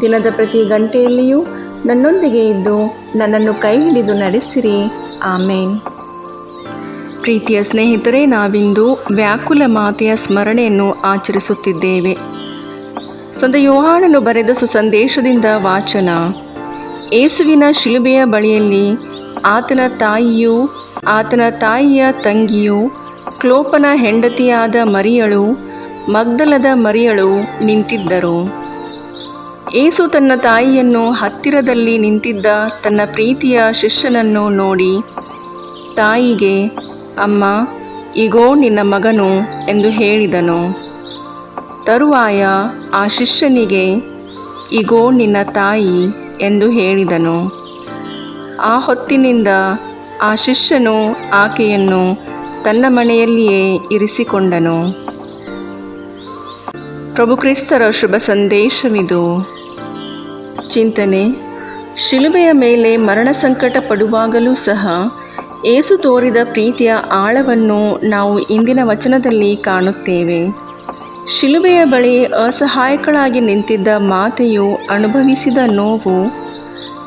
ದಿನದ ಪ್ರತಿ ಗಂಟೆಯಲ್ಲಿಯೂ ನನ್ನೊಂದಿಗೆ ಇದ್ದು ನನ್ನನ್ನು ಕೈ ಹಿಡಿದು ನಡೆಸಿರಿ. ಆಮೇನ್. ಪ್ರೀತಿಯ ಸ್ನೇಹಿತರೆ, ನಾವಿಂದು ವ್ಯಾಕುಲ ಮಾತೆಯ ಸ್ಮರಣೆಯನ್ನು ಆಚರಿಸುತ್ತಿದ್ದೇವೆ. ಸಂತ ಯೋಹಾನನು ಬರೆದ ಸುಸಂದೇಶದಿಂದ ವಾಚನ. ಏಸುವಿನ ಶಿಲುಬೆಯ ಬಳಿಯಲ್ಲಿ ಆತನ ತಾಯಿಯೂ ಆತನ ತಾಯಿಯ ತಂಗಿಯೂ, ಕ್ಲೋಪನ ಹೆಂಡತಿಯಾದ ಮರಿಯಳು, ಮಗ್ದಲದ ಮರಿಯಳು ನಿಂತಿದ್ದರು. ಏಸು ತನ್ನ ತಾಯಿಯನ್ನು ಹತ್ತಿರದಲ್ಲಿ ನಿಂತಿದ್ದ ತನ್ನ ಪ್ರೀತಿಯ ಶಿಷ್ಯನನ್ನು ನೋಡಿ ತಾಯಿಗೆ, ಅಮ್ಮ ಈಗೋ ನಿನ್ನ ಮಗನು ಎಂದು ಹೇಳಿದನು. ತರುವಾಯ ಆ ಶಿಷ್ಯನಿಗೆ ಈಗೋ ನಿನ್ನ ತಾಯಿ ಎಂದು ಹೇಳಿದನು. ಆ ಹೊತ್ತಿನಿಂದ ಆ ಶಿಷ್ಯನು ಆಕೆಯನ್ನು ತನ್ನ ಮನೆಯಲ್ಲಿಯೇ ಇರಿಸಿಕೊಂಡನು. ಪ್ರಭುಕ್ರಿಸ್ತರ ಶುಭ ಸಂದೇಶವಿದು. ಚಿಂತನೆ, ಶಿಲುಬೆಯ ಮೇಲೆ ಮರಣ ಸಂಕಟ ಪಡುವಾಗಲೂ ಸಹ ಏಸು ತೋರಿದ ಪ್ರೀತಿಯ ಆಳವನ್ನು ನಾವು ಇಂದಿನ ವಚನದಲ್ಲಿ ಕಾಣುತ್ತೇವೆ. ಶಿಲುಬೆಯ ಬಳಿ ಅಸಹಾಯಕಳಾಗಿ ನಿಂತಿದ್ದ ಮಾತೆಯು ಅನುಭವಿಸಿದ ನೋವು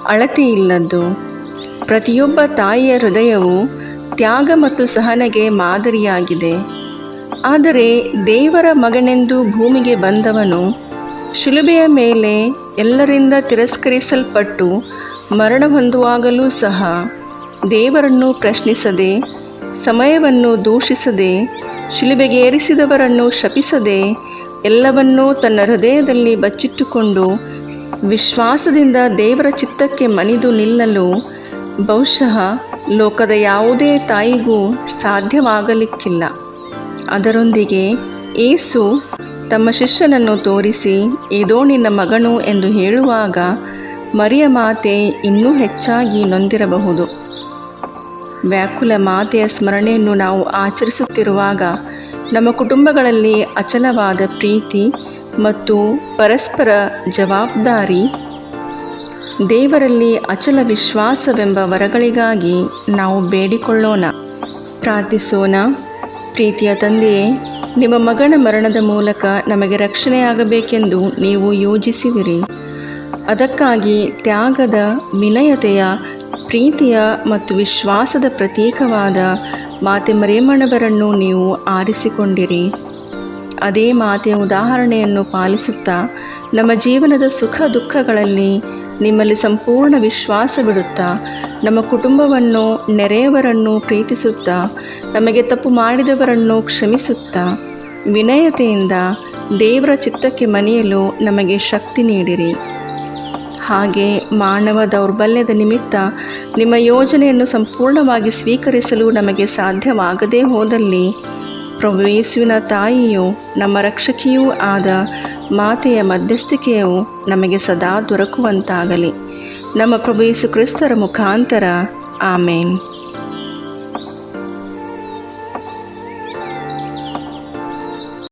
ಅಳತೆಯಿಲ್ಲದ್ದು. ಪ್ರತಿಯೊಬ್ಬ ತಾಯಿಯ ಹೃದಯವು ತ್ಯಾಗ ಮತ್ತು ಸಹನೆಗೆ ಮಾದರಿಯಾಗಿದೆ. ಆದರೆ ದೇವರ ಮಗನೆಂದು ಭೂಮಿಗೆ ಬಂದವನು ಶಿಲುಬೆಯ ಮೇಲೆ ಎಲ್ಲರಿಂದ ತಿರಸ್ಕರಿಸಲ್ಪಟ್ಟು ಮರಣ ಹೊಂದುವಾಗಲೂ ಸಹ ದೇವರನ್ನು ಪ್ರಶ್ನಿಸದೆ, ಸಮಯವನ್ನು ದೂಷಿಸದೆ ಶಿಲುಬೆಗೇರಿಸಿದವರನ್ನು ಶಪಿಸದೆ ಎಲ್ಲವನ್ನೂ ತನ್ನ ಹೃದಯದಲ್ಲಿ ಬಚ್ಚಿಟ್ಟುಕೊಂಡು ವಿಶ್ವಾಸದಿಂದ ದೇವರ ಚಿತ್ತಕ್ಕೆ ಮಣಿದು ನಿಲ್ಲಲು ಬಹುಶಃ ಲೋಕದ ಯಾವುದೇ ತಾಯಿಗೂ ಸಾಧ್ಯವಾಗಲಿಕ್ಕಿಲ್ಲ. ಅದರೊಂದಿಗೆ ಏಸು ತಮ್ಮ ಶಿಷ್ಯನನ್ನು ತೋರಿಸಿ, ಇದೋ ನಿನ್ನ ಮಗನು ಎಂದು ಹೇಳುವಾಗ ಮರಿಯ ಮಾತೆ ಇನ್ನೂ ಹೆಚ್ಚಾಗಿ ನೊಂದಿರಬಹುದು. ವ್ಯಾಕುಲ ಮಾತೆಯ ಸ್ಮರಣೆಯನ್ನು ನಾವು ಆಚರಿಸುತ್ತಿರುವಾಗ ನಮ್ಮ ಕುಟುಂಬಗಳಲ್ಲಿ ಅಚಲವಾದ ಪ್ರೀತಿ ಮತ್ತು ಪರಸ್ಪರ ಜವಾಬ್ದಾರಿ, ದೇವರಲ್ಲಿ ಅಚಲ ವಿಶ್ವಾಸವೆಂಬ ವರಗಳಿಗಾಗಿ ನಾವು ಬೇಡಿಕೊಳ್ಳೋಣ. ಪ್ರಾರ್ಥಿಸೋಣ. ಪ್ರೀತಿಯ ತಂದೆಯೇ ನಿಮ್ಮ ಮಗನ ಮರಣದ ಮೂಲಕ ನಮಗೆ ರಕ್ಷಣೆಯಾಗಬೇಕೆಂದು ನೀವು ಯೋಜಿಸಿದಿರಿ. ಅದಕ್ಕಾಗಿ ತ್ಯಾಗದ ವಿನಯತೆಯ, ಪ್ರೀತಿಯ ಮತ್ತು ವಿಶ್ವಾಸದ ಪ್ರತೀಕವಾದ ಮಾತೆ ಮರೇಮಣವರನ್ನು ನೀವು ಆರಿಸಿಕೊಂಡಿರಿ. ಅದೇ ಮಾತೆಯ ಉದಾಹರಣೆಯನ್ನು ಪಾಲಿಸುತ್ತಾ ನಮ್ಮ ಜೀವನದ ಸುಖ ದುಃಖಗಳಲ್ಲಿ ನಿಮ್ಮಲ್ಲಿ ಸಂಪೂರ್ಣ ವಿಶ್ವಾಸ ಬಿಡುತ್ತಾ, ನಮ್ಮ ಕುಟುಂಬವನ್ನು ನೆರೆಯವರನ್ನು ಪ್ರೀತಿಸುತ್ತಾ, ನಮಗೆ ತಪ್ಪು ಮಾಡಿದವರನ್ನು ಕ್ಷಮಿಸುತ್ತಾ, ವಿನಯತೆಯಿಂದ ದೇವರ ಚಿತ್ತಕ್ಕೆ ಮನೆಯಲು ನಮಗೆ ಶಕ್ತಿ ನೀಡಿರಿ. ಹಾಗೆ ಮಾನವ ದೌರ್ಬಲ್ಯದ ನಿಮಿತ್ತ ನಿಮ್ಮ ಯೋಜನೆಯನ್ನು ಸಂಪೂರ್ಣವಾಗಿ ಸ್ವೀಕರಿಸಲು ನಮಗೆ ಸಾಧ್ಯವಾಗದೇ ಹೋದಲ್ಲಿ, ಪ್ರಭು ತಾಯಿಯು ನಮ್ಮ ರಕ್ಷಕಿಯೂ ಆದ ಮಾತೆಯ ಮಧ್ಯಸ್ಥಿಕೆಯು ನಮಗೆ ಸದಾ ದೊರಕುವಂತಾಗಲಿ. ನಮ್ಮ ಪ್ರಭು ಯೇಸು ಕ್ರಿಸ್ತರ ಮುಖಾಂತರ. ಆಮೇನ್.